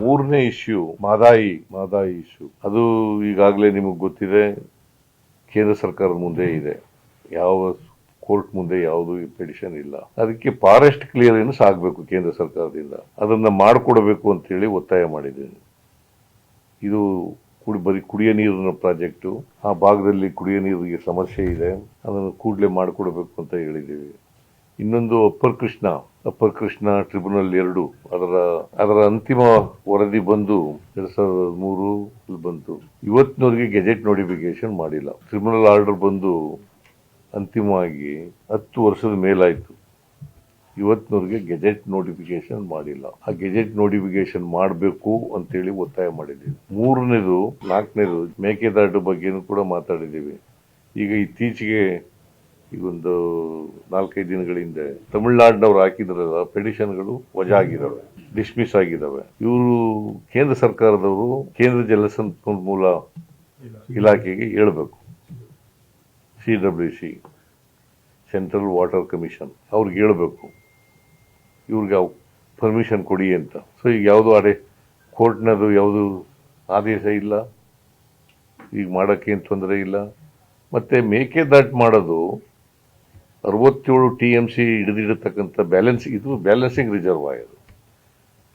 ಮೂರನೇ issue Mahadayi Mahadayi issue ಅದು ಈಗಾಗಲೇ ನಿಮಗೆ ಗೊತ್ತಿದೆ, ಕೇಂದ್ರ ಸರ್ಕಾರದ ಮುಂದೆ ಇದೆ. ಯಾವ ಕೋರ್ಟ್ ಮುಂದೆ ಯಾವುದು ಪೆಟಿಷನ್ ಇಲ್ಲ. ಅದಕ್ಕೆ ಫಾರೆಸ್ಟ್ ಕ್ಲಿಯರೆನ್ಸ್ ಆಗಬೇಕು ಕೇಂದ್ರ ಸರ್ಕಾರದಿಂದ. ಅದನ್ನ ಮಾಡಿಕೊಡಬೇಕು ಅಂತೇಳಿ ಒತ್ತಾಯ ಮಾಡಿದ್ದೇನೆ. ಇದು ಕುಡಿ, ಬರೀ ಕುಡಿಯ ನೀರಿನ ಪ್ರಾಜೆಕ್ಟು. ಆ ಭಾಗದಲ್ಲಿ ಕುಡಿಯ ನೀರಿಗೆ ಸಮಸ್ಯೆ ಇದೆ. ಅದನ್ನು ಕೂಡಲೇ ಮಾಡಿಕೊಡ್ಬೇಕು ಅಂತ ಹೇಳಿದ್ದೀವಿ. ಇನ್ನೊಂದು upper Krishna upper Krishna tribunal ಎರಡು, ಅದರ ಅದರ ಅಂತಿಮ ವರದಿ ಬಂದು ಎರಡ್ ಸಾವಿರದ ಮೂರು ಬಂತು. ಇವತ್ತಿನವರೆಗೆ ಗೆಜೆಟ್ ನೋಟಿಫಿಕೇಶನ್ ಮಾಡಿಲ್ಲ. ಟ್ರಿಬ್ಯುನಲ್ ಆರ್ಡರ್ ಬಂದು ಅಂತಿಮವಾಗಿ ಹತ್ತು ವರ್ಷದ ಮೇಲಾಯಿತು. ಇವತ್ತಿನವರೆಗೆ ಗೆಜೆಟ್ ನೋಟಿಫಿಕೇಶನ್ ಮಾಡಿಲ್ಲ. ಆ ಗೆಜೆಟ್ ನೋಟಿಫಿಕೇಶನ್ ಮಾಡಬೇಕು ಅಂತೇಳಿ ಒತ್ತಾಯ ಮಾಡಿದ್ದೀವಿ. ಮೂರನೇದು, ನಾಲ್ಕನೇದು ಮೇಕೆದಾಟು ಬಗ್ಗೆನೂ ಕೂಡ ಮಾತಾಡಿದ್ದೀವಿ. ಈಗ ಇತ್ತೀಚೆಗೆ ಈಗ ಒಂದು ನಾಲ್ಕೈದು ದಿನಗಳ ಹಿಂದೆ ತಮಿಳ್ನಾಡಿನವ್ರು ಹಾಕಿದ್ರಲ್ಲ, ಪೆಟಿಷನ್ಗಳು ವಜಾ ಆಗಿದ್ದಾವೆ ಡಿಸ್ಮಿಸ್ ಆಗಿದ್ದಾವೆ ಇವರು ಕೇಂದ್ರ ಸರ್ಕಾರದವರು ಕೇಂದ್ರ ಜಲಸಂಪನ್ಮೂಲ ಇಲಾಖೆಗೆ ಹೇಳ್ಬೇಕು. C W C, central water commission ಅವ್ರಿಗೆ ಹೇಳಬೇಕು. ಇವ್ರಿಗೆ ಪರ್ಮಿಷನ್ ಕೊಡಿ ಅಂತ. ಸೊ, ಈಗ ಯಾವುದು ಅಡೆ ಕೋರ್ಟ್ನದು ಯಾವುದು ಆದೇಶ ಇಲ್ಲ. ಈಗ ಮಾಡೋಕ್ಕೇನು ತೊಂದರೆ ಇಲ್ಲ. ಮತ್ತೆ ಮೇಕೆದಾಟು ಮಾಡೋದು ಅರವತ್ತೇಳು ಟಿ ಎಂ ಸಿ ಹಿಡಿದಿಡತಕ್ಕಂಥ ಬ್ಯಾಲೆನ್ಸ್ ಇದು ಬ್ಯಾಲೆನ್ಸಿಂಗ್ ರಿಸರ್ವಾಯರ್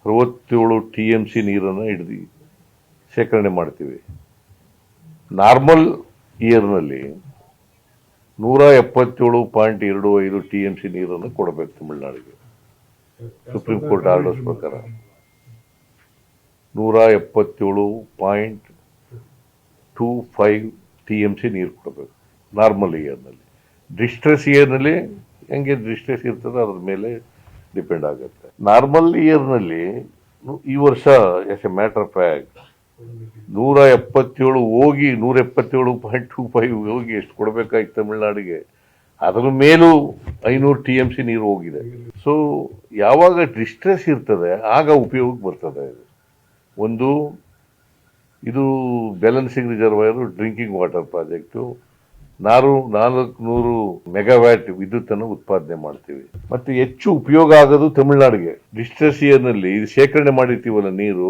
ಅರವತ್ತೇಳು ಟಿ ಎಂ ಸಿ ನೀರನ್ನು ಹಿಡಿದು ಶೇಖರಣೆ ಮಾಡ್ತೀವಿ. ನಾರ್ಮಲ್ ಇಯರ್ನಲ್ಲಿ ನೂರ ಎಪ್ಪತ್ತೇಳು ಪಾಯಿಂಟ್ ಎರಡು ಐದು ಟಿ ಎಂ ಸಿ ನೀರನ್ನು ಕೊಡಬೇಕು ತಮಿಳುನಾಡಿಗೆ. ಸುಪ್ರೀಂ ಕೋರ್ಟ್ ಆರ್ಡರ್ಸ್ ಪ್ರಕಾರ. ನೂರ ಎಪ್ಪತ್ತೇಳು point two five T M C ನೀರು ಕೊಡಬೇಕು. ನಾರ್ಮಲ್ ಇಯರ್ನಲ್ಲಿ ಡಿಸ್ಟ್ರೆಸ್ ಇಯರ್ನಲ್ಲಿ ಹೆಂಗೆ ಡಿಸ್ಟ್ರೆಸ್ ಇರ್ತದೆ ಅದ್ರ ಮೇಲೆ ಡಿಪೆಂಡ್ ಆಗುತ್ತೆ. ನಾರ್ಮಲ್ ಇಯರ್ನಲ್ಲಿ ಈ ವರ್ಷ as a matter of fact ನೂರ ಎಪ್ಪತ್ತೇಳು ಹೋಗಿ ನೂರ ಎಪ್ಪತ್ತೇಳು ಪಾಯಿಂಟ್ ಟೂ ಫೈವ್ ಹೋಗಿ ಎಷ್ಟು ಕೊಡಬೇಕಾಗಿತ್ತು ತಮಿಳುನಾಡಿಗೆ. ಅದರ ಮೇಲೂ ಐನೂರು ಟಿ ಎಂ ಸಿ ನೀರು ಹೋಗಿದೆ. ಸೊ ಯಾವಾಗ ಡಿಸ್ಟ್ರೆಸ್ ಇರ್ತದೆ, ಆಗ ಉಪಯೋಗಕ್ಕೆ ಬರ್ತದೆ ಒಂದು, ಇದು balancing reservoir drinking water project ನಾರು ನಾಲ್ಕು ನೂರು ಮೆಗಾವ್ಯಾಟ್ ವಿದ್ಯುತ್ತನ್ನು ಉತ್ಪಾದನೆ ಮಾಡ್ತೀವಿ. ಮತ್ತೆ ಹೆಚ್ಚು ಉಪಯೋಗ ಆಗೋದು ತಮಿಳುನಾಡಿಗೆ. ಡಿಸ್ಟ್ರೆಸ್ ಇಯರ್ನಲ್ಲಿ ಇದು ಶೇಖರಣೆ ಮಾಡಿರ್ತೀವಲ್ಲ ನೀರು,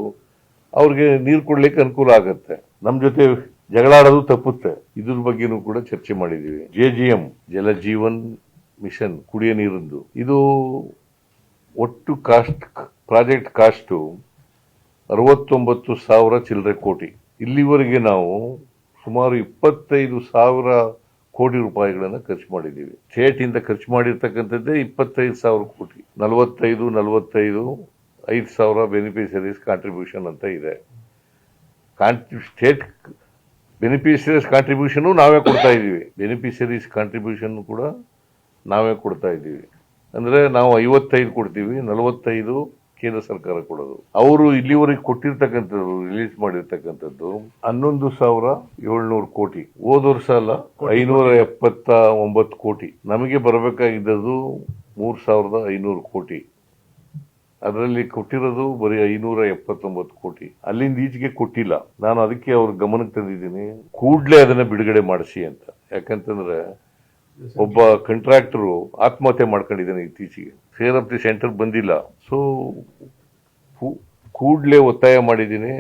ಅವ್ರಿಗೆ ನೀರು ಕೊಡ್ಲಿಕ್ಕೆ ಅನುಕೂಲ ಆಗುತ್ತೆ. ನಮ್ಮ ಜೊತೆ ಜಗಳಾಡೋದು ತಪ್ಪುತ್ತೆ. ಇದ್ರ ಬಗ್ಗೆನೂ ಕೂಡ ಚರ್ಚೆ ಮಾಡಿದೀವಿ. ಜೆ ಜಿ ಎಂ, ಜಲ ಜೀವನ್ ಮಿಷನ್, ಕುಡಿಯ ನೀರಿಂದು. ಇದು ಒಟ್ಟು ಕಾಸ್ಟ್, ಪ್ರಾಜೆಕ್ಟ್ ಕಾಸ್ಟು ಅರವತ್ತೊಂಬತ್ತು ಸಾವಿರ ಚಿಲ್ಲರೆ ಕೋಟಿ. ಇಲ್ಲಿವರೆಗೆ ನಾವು ಸುಮಾರು ಇಪ್ಪತ್ತೈದು ಸಾವಿರ ಕೋಟಿ ರೂಪಾಯಿಗಳನ್ನು ಖರ್ಚು ಮಾಡಿದ್ದೀವಿ. ಸ್ಟೇಟಿಂದ ಖರ್ಚು ಮಾಡಿರ್ತಕ್ಕಂಥದ್ದೇ ಇಪ್ಪತ್ತೈದು ಸಾವಿರ ಕೋಟಿ. ನಲವತ್ತೈದು ನಲವತ್ತೈದು, ಐದು ಸಾವಿರ ಬೆನಿಫಿಷರೀಸ್ ಕಾಂಟ್ರಿಬ್ಯೂಷನ್ ಅಂತ ಇದೆ. ಕಾಂಟ್ರಿ ಸ್ಟೇಟ್ ಬೆನಿಫಿಷರೀಸ್ ಕಾಂಟ್ರಿಬ್ಯೂಷನು ನಾವೇ ಕೊಡ್ತಾ ಇದ್ದೀವಿ. ಬೆನಿಫಿಷರೀಸ್ ಕಾಂಟ್ರಿಬ್ಯೂಷನ್ ಕೂಡ ನಾವೇ ಕೊಡ್ತಾ ಇದ್ದೀವಿ. ಅಂದರೆ ನಾವು ಐವತ್ತೈದು ಕೊಡ್ತೀವಿ. ನಲವತ್ತೈದು ಕೇಂದ್ರ ಸರ್ಕಾರ ಕೊಡೋದು. ಅವರು ಇಲ್ಲಿವರೆಗೆ ಕೊಟ್ಟಿರ್ತಕ್ಕಂಥದ್ದು ರಿಲೀಸ್ ಮಾಡಿರ್ತಕ್ಕಂಥದ್ದು ಹನ್ನೊಂದು ಸಾವಿರ ಏಳ್ನೂರು ಕೋಟಿ. ಹೋದ ವರ್ಷ ಅಲ್ಲ ಐನೂರ ಎಪ್ಪತ್ತ ಒಂಬತ್ತು ಕೋಟಿ. ನಮಗೆ ಬರಬೇಕಾಗಿದ್ದದ್ದು ಮೂರು ಸಾವಿರದ ಐನೂರು ಕೋಟಿ. ಅದರಲ್ಲಿ ಕೊಟ್ಟಿರೋದು ಬರೀ ಐನೂರ ಎಪ್ಪತ್ತೊಂಬತ್ತು ಕೋಟಿ. ಅಲ್ಲಿಂದ ಈಚೆಗೆ ಕೊಟ್ಟಿಲ್ಲ. ನಾನು ಅದಕ್ಕೆ ಅವ್ರ ಗಮನಕ್ಕೆ ತಂದಿದ್ದೀನಿ. ಕೂಡ್ಲೇ ಅದನ್ನ ಬಿಡುಗಡೆ ಮಾಡಿಸಿ ಅಂತ. ಯಾಕಂತಂದ್ರೆ ಒಬ್ಬ ಕಂಟ್ರಾಕ್ಟರು ಆತ್ಮಹತ್ಯೆ ಮಾಡ್ಕೊಂಡಿದ್ದಾನೆ ಇತ್ತೀಚೆಗೆ. ಫೇರ್ ಆಫ್ ದಿ ಸೆಂಟರ್ ಬಂದಿಲ್ಲ ಸೊ ಕೂಡ್ಲೇ ಒತ್ತಾಯ ಮಾಡಿದ್ದೀನಿ,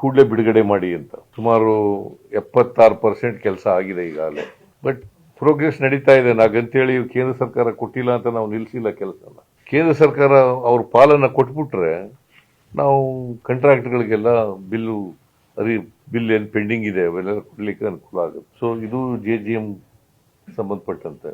ಕೂಡಲೇ ಬಿಡುಗಡೆ ಮಾಡಿ ಅಂತ. ಸುಮಾರು ಎಪ್ಪತ್ತಾರು ಪರ್ಸೆಂಟ್ ಕೆಲಸ ಆಗಿದೆ ಈಗಾಗಲೇ. ಬಟ್ ಪ್ರೋಗ್ರೆಸ್ ನಡೀತಾ ಇದೆ. ನಾಗಂತೇಳಿ ಕೇಂದ್ರ ಸರ್ಕಾರ ಕೊಟ್ಟಿಲ್ಲ ಅಂತ ನಾವು ನಿಲ್ಲಿಸಿಲ್ಲ ಕೆಲಸ ಕೇಂದ್ರ ಸರ್ಕಾರ ಅವ್ರ ಪಾಲನ್ನು ಕೊಟ್ಬಿಟ್ರೆ ನಾವು ಕಂಟ್ರಾಕ್ಟ್ಗಳಿಗೆಲ್ಲ ಬಿಲ್ಲು, ಅರಿ, ಬಿಲ್ ಏನು ಪೆಂಡಿಂಗ್ ಇದೆ, ಅವೆಲ್ಲ ಕೊಡಲಿಕ್ಕೆ ಅನುಕೂಲ ಆಗುತ್ತೆ. ಸೊ ಇದು ಜೆ ಜಿ ಎಂ ಸಂಬಂಧಪಟ್ಟಂತೆ